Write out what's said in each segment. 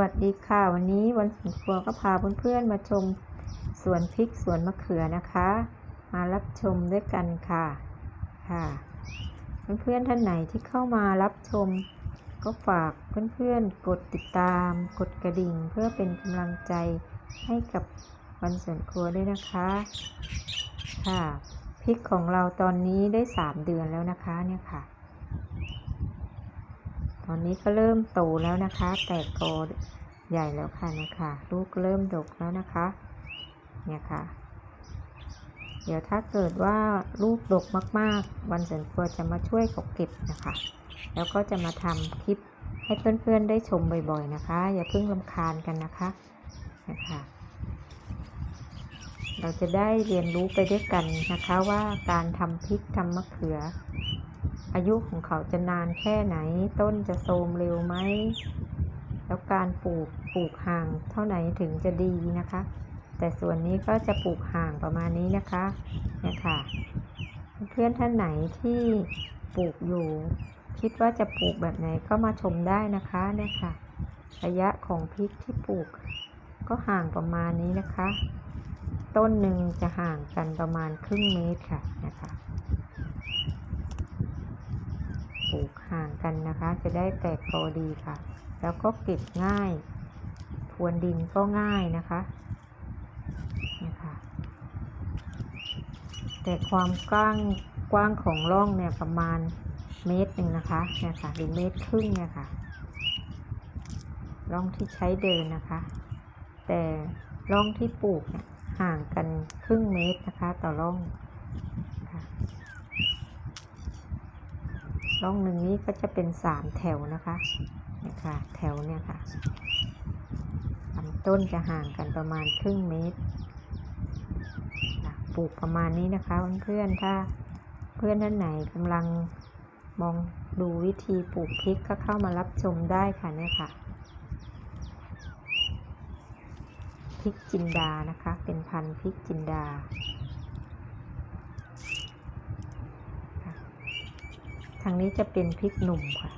วัสดีค่ะ วันนี้วันสวนครัวก็พาเพื่อนๆมาชมสวนพริกสวนมะเขือนะคะ มารับชมด้วยกันค่ะค่ะเพื่อนๆท่านไหนที่เข้ามารับชม ก็ฝากเพื่อนๆกดติดตาม กดกระดิ่งเพื่อเป็นกำลังใจให้กับวันสวนครัวด้วยนะคะค่ะพริกของเราตอนนี้ได้สามเดือนแล้วนะคะเนี่ยค่ะ อนนี้ก็เริ่มโตแล้วนะคะ แตกกอใหญ่แล้วค่ะนะคะลูกเริ่มดกแล้วนะคะ เนี่ยค่ะ เดี๋ยวถ้าเกิดว่าลูกดกมากๆ วันเสริญครัวจะมาช่วยเขาเก็บนะคะ แล้วก็จะมาทำคลิปให้เพื่อนๆได้ชมบ่อยๆนะคะ อย่าเพิ่งลำคาญกันนะคะนะคะเราจะได้เรียนรู้ไปด้วยกันนะคะว่าการทำพริกทำมะเขือ อายุของเขาจะนานแค่ไหน ต้นจะโทรมเร็วไหม แล้วการปลูกปลูกห่างเท่าไหนถึงจะดีนะคะ แต่ส่วนนี้ก็จะปลูกห่างประมาณนี้นะคะเนี่ยค่ะ เพื่อนท่านไหนที่ปลูกอยู่ คิดว่าจะปลูกแบบไหนก็มาชมได้นะคะเนี่ยค่ะ ระยะของพริกที่ปลูก ก็ห่างประมาณนี้นะคะ ต้นหนึ่งจะห่างกันประมาณครึ่งเมตรค่ะนะคะ ปลู กห่างกันนะคะ จะได้แตกกอดีค่ะ แล้วก็เก็บง่าย พรวนดินก็ง่ายนะคะนะคะแต่ความกว้างกว้างของร่องเนี่ยประมาณเมตรหนึ่งนะคะเนี่ยค่ะหรือเมตรครึ่งเนี่ยค่ะร่องที่ใช้เดินนะคะ แต่ร่องที่ปลูกเนี่ยห่างกันครึ่งเมตรนะคะ ต่อร่องค่ะ ร่องหนึ่งนี้ก็จะเป็นสามแถวนะคะนี่ค่ะ แถวเนี่ยค่ะลำต้นจะห่างกันประมาณครึ่งเมตรปลูกประมาณนี้นะคะเพื่อนๆถ้าเพื่อนท่านไหนกำลังมองดูวิธีปลูกพริกก็เข้ามารับชมได้ค่ะเนี่ยค่ะพริกจินดานะคะ เป็นพันธุ์พริกจินดา ทางนี้จะเป็นพริกหนุ่มค่ะ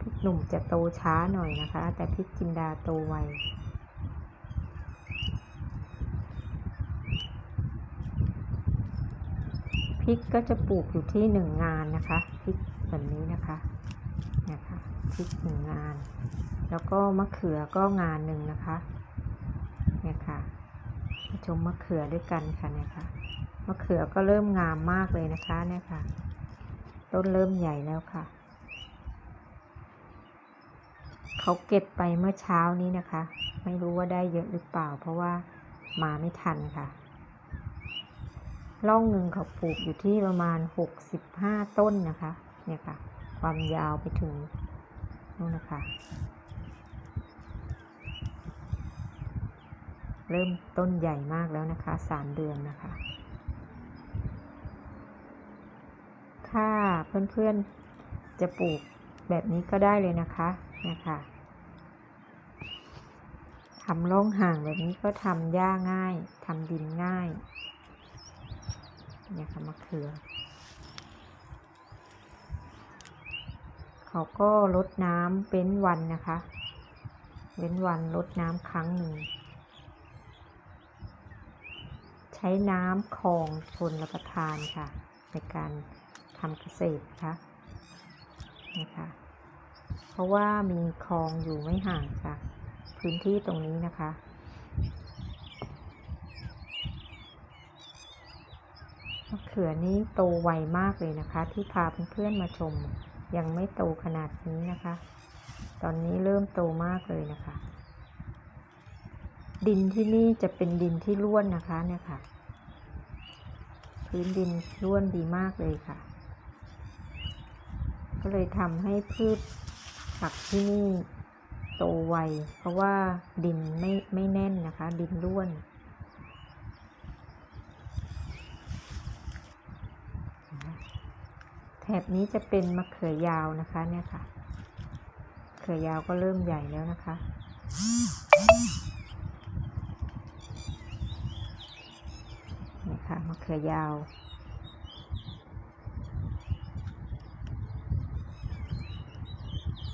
พริกหนุ่มจะโตช้าหน่อยนะคะ แต่พริกจินดาโตไว พริกก็จะปลูกอยู่ที่หนึ่งงานนะคะ พริกแบบนี้นะคะนี่ยค่ะพริกหนึ่งงาน แล้วก็มะเขือก็งานหนึ่งนะคะเนี่ยค่ะมาชมมะเขือด้วยกันค่ะเนี่ยค่ะมะเขือก็เริ่มงามมากเลยนะคะเนี่ยค่ะ ต้นเริ่มใหญ่แล้วค่ะ เขาเก็บไปเมื่อเช้านี้นะคะ ไม่รู้ว่าได้เยอะหรือเปล่า เพราะว่ามาไม่ทันค่ะ ร่องหนึ่งเขาปลูกอยู่ที่ประมาณหกสิบห้าต้นนะคะ เนี่ยค่ะ ความยาวไปถึงนู่นนะคะ เริ่มต้นใหญ่มากแล้วนะคะสามเดือนนะคะ ถ้าเพื่อนๆจะปลูกแบบนี้ก็ได้เลยนะคะนี่ค่ะทำร่องห่างแบบนี้ก็ทำหญ้าง่ายทำดินง่ายเนี่ยค่ะมะเขือ เขาก็ลดน้ำเป็นวันนะคะ เว้นวันลดน้ำครั้งหนึ่ง ใช้น้ำคลองชนรับประทานค่ะ ในการ ทำเกษตรนะคะนะคะ เพราะว่ามีคลองอยู่ไม่ห่างจากพื้นที่ตรงนี้นะคะมะเขือนี้โตไวมากเลยนะคะ ที่พาเพื่อนๆมาชม ยังไม่โตขนาดนี้นะคะ ตอนนี้เริ่มโตมากเลยนะคะ ดินที่นี่จะเป็นดินที่ร่วนนะคะเนี่ยค่ะ พื้นดินร่วนดีมากเลยค่ะ ก็เลยทำให้พืชผักที่นี่โตไว เพราะว่าดินไม่ไม่แน่นนะคะ ดินร่วน แถบนี้จะเป็นมะเขือยาวนะคะเนี่ยค่ะมะเขือยาวก็เริ่มใหญ่แล้วนะคะนี่ค่ะมะเขือยาว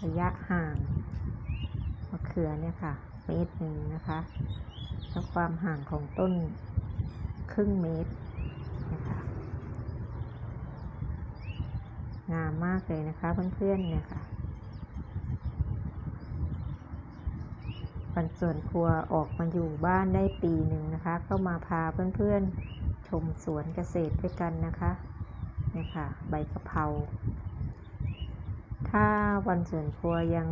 ระยะห่างมะเขือเนี่ยค่ะ เมตรหนึ่งนะคะแล้วความห่างของต้นครึ่งเมตรนะคะงามมากเลยนะคะเพื่อนๆเนี่ยค่ะวันส่วนครัวออกมาอยู่บ้านได้ปีหนึ่งนะคะ ก็มาพาเพื่อนๆชมสวนเกษตรด้วยกันนะคะเนี่ยค่ะ ใบกะเพรา ถ้าวันสวนครัวยัง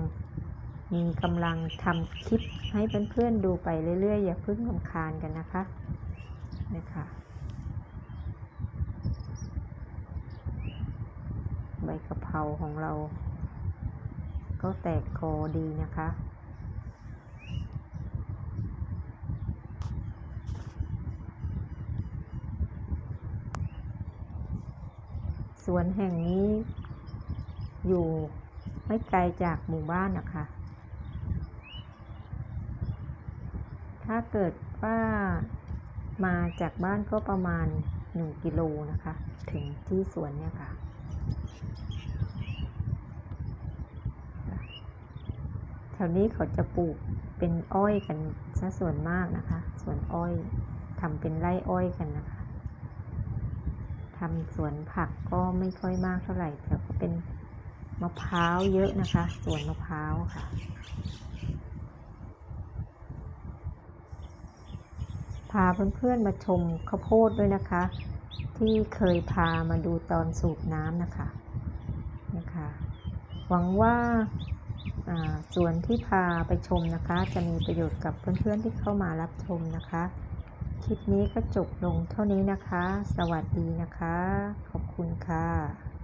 มีกำลังทำคลิปให้เพื่อนๆดูไปเรื่อยๆ อย่าเพิ่งลำคาญกันนะคะเนี่ยค่ะใบกะเพราของเรา ก็แตกกอดีนะคะสวนแห่งนี้ อยู่ไม่ไกลจากหมู่บ้านนะคะ ถ้าเกิดว่ามาจากบ้านก็ประมาณ 1 กิโลนะคะ ถึงที่สวนเนี่ยค่ะ แถวนี้เขาจะปลูกเป็นอ้อยกันซะส่วนมากนะคะ สวนอ้อยทำเป็นไร่อ้อยกันนะคะทำสวนผักก็ไม่ค่อยมากเท่าไหร่แต่ก็เป็น มะพร้าวเยอะนะคะ สวนมะพร้าวค่ะ พาเพื่อนๆมาชมข้าวโพดด้วยนะคะ ที่เคยพามาดูตอนสูบน้ำนะคะนะคะ หวังว่าอ่าส่วนที่พาไปชมนะคะ จะมีประโยชน์กับเพื่อนๆที่เข้ามารับชมนะคะ คลิปนี้ก็จบลงเท่านี้นะคะ สวัสดีนะคะ ขอบคุณค่ะ